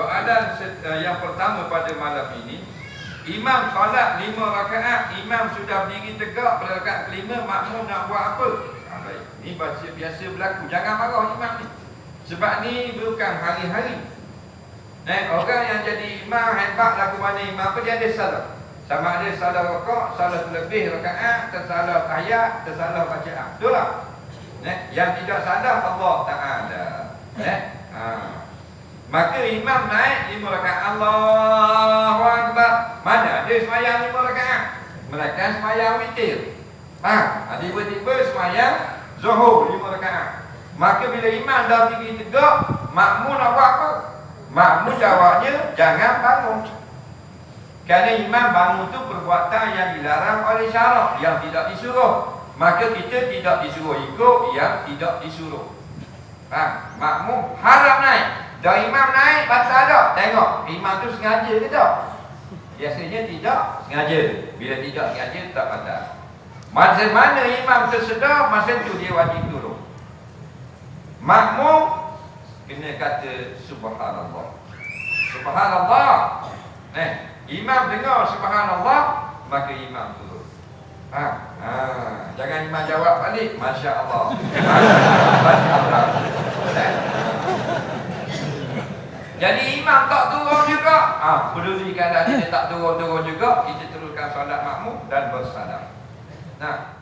Soalan uh, yang pertama pada malam ini Imam solat lima rakaat Imam sudah berdiri tegak pada rakaat kelima Makmum nak buat apa? Ha, baik. Ini biasa, biasa berlaku Jangan marah imam ni Sebab ni bukan hari-hari eh, Orang yang jadi imam hebat lagu mana imam apa dia ada salah Sama ada salah rokok, salah lebih rakaat Tersalah tahiyat, tersalah bacaan Betul tak? Eh, yang tidak salah Allah Ta'ala eh? ha. Maka imam naik lima rakaat Allahu Akbar. Mana ada semayang lima rakaat? Melainkan semayang witir. Ha, tiba-tiba semayang zuhur lima rakaat. Maka bila imam dah tinggi tegak, makmum nak buat apa? Makmum jawabnya, jangan bangun. Kerana imam bangun tu perbuatan yang dilarang oleh syarak, yang tidak disuruh. Maka kita tidak disuruh ikut yang tidak disuruh. Faham? Makmum haram naik. Dah imam naik, batal tak? Tengok, imam tu sengaja ke tak? Biasanya tidak sengaja. Bila tidak sengaja, tak batal. Masa mana imam tersedar, masa tu dia wajib turun. Makmum, kena kata subhanallah. Subhanallah. Eh, imam dengar subhanallah, maka imam turun. Ha, ha, jangan imam jawab balik, Masya Allah. Masya Allah. Eh? Jadi imam tak turun juga. Ha, peduli kalau dia tak turun-turun juga, kita teruskan solat makmum dan bersalam. Nah,